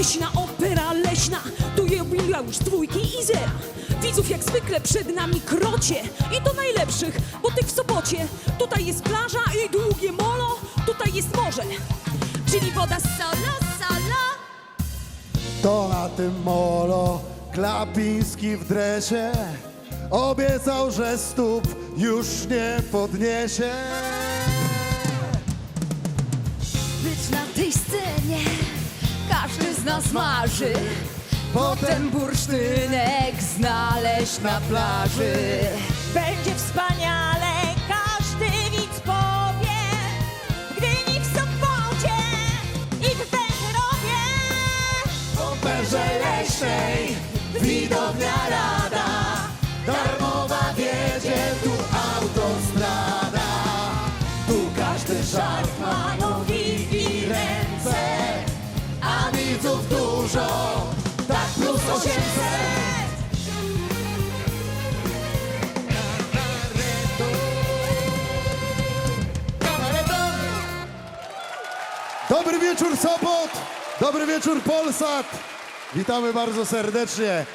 Leśna opera leśna, tu jubileusz dwójki i zera. Widzów jak zwykle przed nami krocie i to najlepszych, bo tych w sobocie. Tutaj jest plaża i długie molo, tutaj jest morze, czyli woda solo, solo. To na tym molo Klapiński w dresie Obiecał, że stóp już nie podniesie Być na z nas marzy. Potem bursztynek znaleźć na plaży. Będzie wspaniale, każdy widz powie, gdy nie w sobocie i w Węgrowie. Operze leśnej widownia Dobry wieczór Sopot, dobry wieczór Polsat. Witamy bardzo serdecznie.